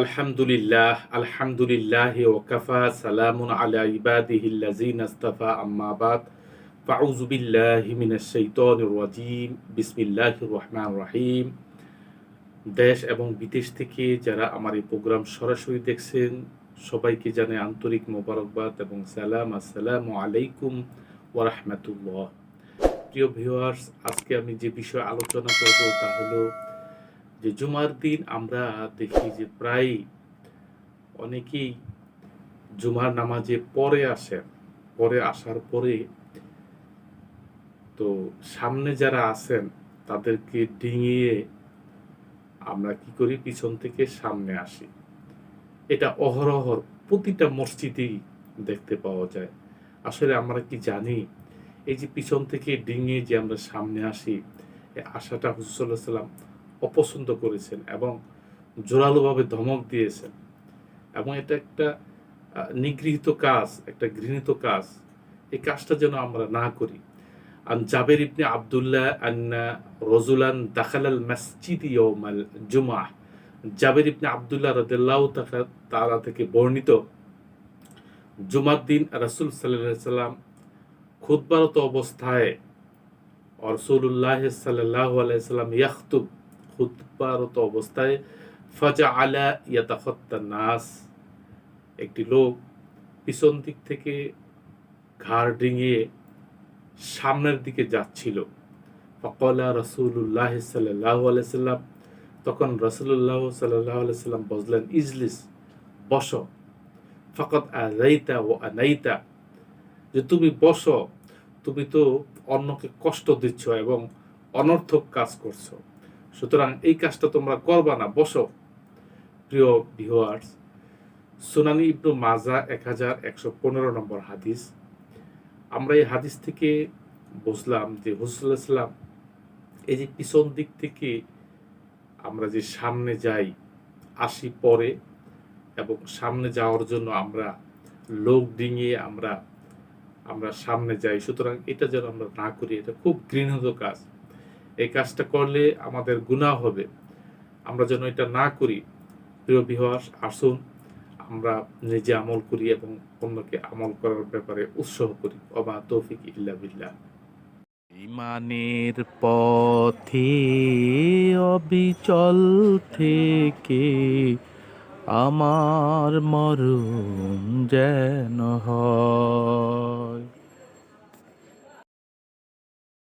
আলহামদুলিল্লাহ আলহামদুলিল্লাহ ওকাফা সালামুন আলা ইবাদিহিল্লাজিন আস্তাফা আম্মাবাদ ফাউযু বিল্লাহি মিনাশ শাইতানির রাজিম। বিসমিল্লাহির রহমানির রহিম। দেশ এবং বিদেশ থেকে যারা আমার এই প্রোগ্রাম সরাসরি দেখছেন, সবাইকে জানে আন্তরিক মোবারকবাদ এবং সালাম। আসসালামু আলাইকুম ওয়া রাহমাতুল্লাহ। প্রিয় ভিউয়ার্স, আজকে আমি যে বিষয়ে আলোচনা করব তা হলো যে জুমার দিন আমরা দেখি যে প্রায় অনেকেই জুমার নামাজে পরে আসেন পরে আসার পরে তো সামনে যারা আছেন তাদেরকে ডিঙিয়ে আমরা কি করি পিছন থেকে সামনে আসি। এটা অহরহর প্রতিটা মসজিদেই দেখতে পাওয়া যায়। আসলে আমরা কি জানি, এই যে পিছন থেকে ডিঙিয়ে যে আমরা সামনে আসি আশাটা হুসুল্লাহ সাল্লাম অপছন্দ করেছেন এবং জোরালোভাবে ধমক দিয়েছেন এবং এটা একটা নিগৃহীত কাজ, একটা ঘৃণিত কাজ। এই কাজটা যেন আমরা না করি। আন জাবের ইবনে আব্দুল্লাহ আন্না রজুলান দাখালাল মসজিদ ইয়ৌমাল জুমাহ জাবের ইবনে আবদুল্লাহ রাদিয়াল্লাহু তাআলা তাআলা থেকে বর্ণিত, জুমার দিন রাসূল আলাইহি সাল্লাম খুতবারত অবস্থায় রসুল্লাহ সাল্লাহ আলাইসাল্লাম ইয়াখতুব খুতবারত অবস্থায় ফাজা আলা ইয়াতাফত্তা নাস। একটি লোক পিছন দিক থেকে ঘাড় ডিঙিয়ে সামনের দিকে যাচ্ছিল। ফকলা রসুল্লাহ সাল্লাহ আলাইসাল্লাম তখন রসুল্লাহ সাল্লাহ আলাইসাল্লাম বসলেন ইজলিস, বস। ফকত আনাইতা ও আনাইতা। যে তুমি বস, তুমি তো অন্যকে কষ্ট দিচ্ছ এবং অনর্থক কাজ করছ। সুতরাং এই কাজটা তোমরা করবা না। বসো। প্রিয় ভিউয়ার্স সুনানি ইবনু মাজা এক হাজার একশো পনেরো নম্বর হাদিস। আমরা এই হাদিস থেকে বুঝলাম যে হুসুল্লাহাম এই যে পিছন দিক থেকে আমরা যে সামনে যাই, আসি পরে এবং সামনে যাওয়ার জন্য আমরা লোক ডিঙিয়ে আমরা আমরা সামনে যাই। সুতরাং এটা যেন আমরা না করি, এটা খুব ঘৃণিত কাজ। এই কাজটা করলে আমাদের গুনাহ হবে। আমরা যেন এটা না করি, প্রিয় বিহাস আসুন, আমরা নিজে আমল করি এবং অন্যকে আমল করার ব্যাপারে উৎসাহ করি। অবা তৌফিক ইল্লা বিল্লাহ। ইমানের পথে অবিচল থেকে আমার মরণ যেন হয়।